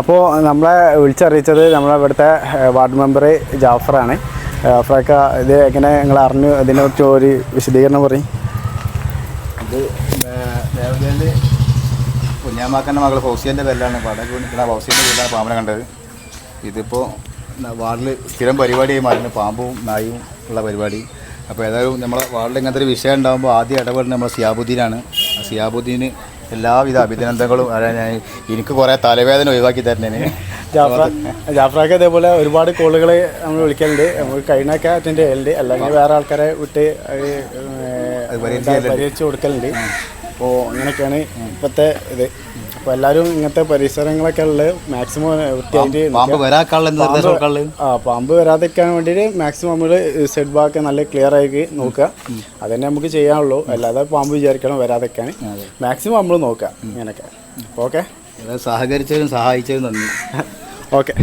അപ്പോൾ നമ്മളെ വിളിച്ചറിയിച്ചത് നമ്മളെ ഇവിടുത്തെ വാർഡ് മെമ്പർ ജാഫറാണ്. ജാഫറൊക്കെ ഇത് എങ്ങനെ നിങ്ങൾ അറിഞ്ഞു? ഇതിനെ കുറിച്ച് ഒരു വിശദീകരണം പറയും. ഇത് ദേവതയിൽ കുഞ്ഞാമാക്കന്റെ മകൾ ഫൗസിയന്റെ പേരിലാണ് വാടക ഫൗസിയന്റെ പേരിലാണ് പാമ്പിനെ കണ്ടത്. ഇതിപ്പോൾ വാർഡിൽ സ്ഥിരം പരിപാടിയായി മാറുന്നു. പാമ്പും നായും ഉള്ള പരിപാടി. അപ്പോൾ ഏതായാലും നമ്മളെ വാർഡിൽ ഇങ്ങനത്തെ ഒരു വിഷയം ഉണ്ടാകുമ്പോൾ ആദ്യം ഇടപെടുന്നത് നമ്മൾ സിയാബുദ്ദീനാണ്. സിയാബുദ്ദീന് എല്ലാവിധ അഭിനന്ദനങ്ങളും. എനിക്ക് കുറേ തലവേദന ഒഴിവാക്കി തരണേ ജാഫ്ര ജാഫ്രാക്ക് അതേപോലെ ഒരുപാട് കോളുകൾ നമ്മൾ വിളിക്കലുണ്ട്. നമ്മൾ കഴിഞ്ഞൊക്കെ അറ്റൻഡ് ചെയ്യലുണ്ട്. അല്ലെങ്കിൽ വേറെ ആൾക്കാരെ വിട്ട് പരിഹരിച്ച് കൊടുക്കലുണ്ട്. അപ്പോൾ അങ്ങനെയൊക്കെയാണ് ഇപ്പോഴത്തെ ഇത്. അപ്പോൾ എല്ലാവരും ഇങ്ങനത്തെ പരിസരങ്ങളൊക്കെ ഉള്ളത് മാക്സിമം വൃത്തിയായിട്ട് ആ പാമ്പ് വരാതിരിക്കാൻ വേണ്ടിയിട്ട് മാക്സിമം നമ്മൾ സെഡ് ബാക്ക് നല്ല ക്ലിയർ ആയിട്ട് നോക്കുക. അത് തന്നെ നമുക്ക് ചെയ്യാനുള്ളൂ. അല്ലാതെ പാമ്പ് വിചാരിക്കണം വരാതിരിക്കാൻ. മാക്സിമം നമ്മൾ നോക്കുക. ഇങ്ങനെയൊക്കെ. ഓക്കെ സഹകരിച്ചതിനും സഹായിച്ചതിനും നന്ദി. ഓക്കെ